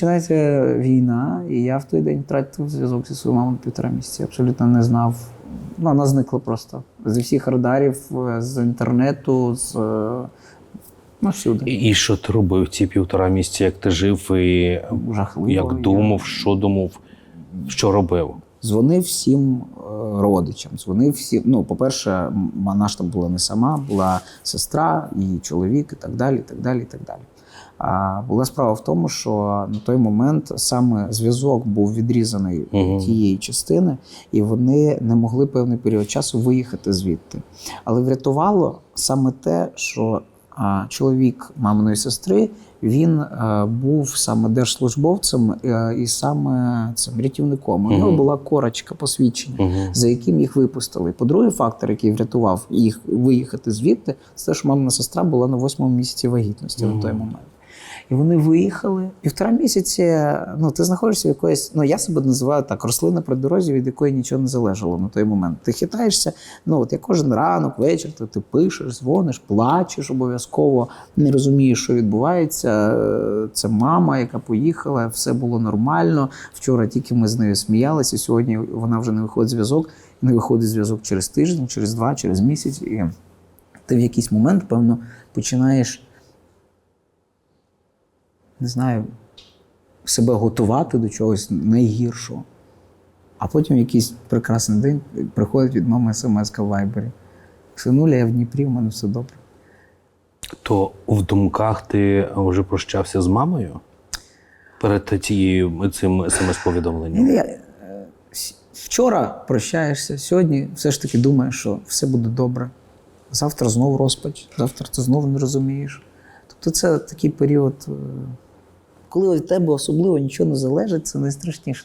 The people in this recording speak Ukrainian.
починається війна, і я в той день втратив зв'язок зі своєю мамою півтора місяці. Абсолютно не знав. Ну, вона зникла просто зі всіх радарів, е, з інтернету, з е, ну, всюди. І, і що ти робив ці півтора місяці, як ти жив, і Жахливо. як Я думав, що думав, що робив? Дзвонив всім родичам. Дзвонив всім. Ну, по-перше, вона ж там була не сама, була сестра, її чоловік, і так далі. і так далі, і так далі. А була справа в тому, що на той момент саме зв'язок був відрізаний Мгм. тієї частини, і вони не могли певний період часу виїхати звідти. Але врятувало саме те, що чоловік маминої сестри він е, був саме держслужбовцем е, і саме цим рятівником. У нього була корочка посвідчення, за яким їх випустили. По-друге, фактор, який врятував їх виїхати звідти, це те, що мамина сестра була на восьмому місяці вагітності на той момент. І вони виїхали. Півтора місяці, ну ти знаходишся в якоїсь, ну я себе називаю так, рослина при дорозі, від якої нічого не залежало на той момент. Ти хитаєшся, ну от я кожен ранок, вечір, ти, ти пишеш, дзвониш, плачеш обов'язково, не розумієш, що відбувається. Це мама, яка поїхала, все було нормально. Вчора тільки ми з нею сміялися. Сьогодні вона вже не виходить зв'язок, не виходить зв'язок через тиждень, через два, через місяць. І ти в якийсь момент, певно, починаєш не знаю, себе готувати до чогось найгіршого. А потім якийсь прекрасний день приходить від мами смс в Вайбері. Синуля, я в Дніпрі, в мене все добре. То в думках ти вже прощався з мамою перед тією цим смс-повідомленням? Я, е, вчора прощаєшся, сьогодні все ж таки думаєш, що все буде добре. Завтра знову розпач, завтра ти знову не розумієш. Тобто це такий період, е, коли від тебе особливо нічого не залежить, це найстрашніше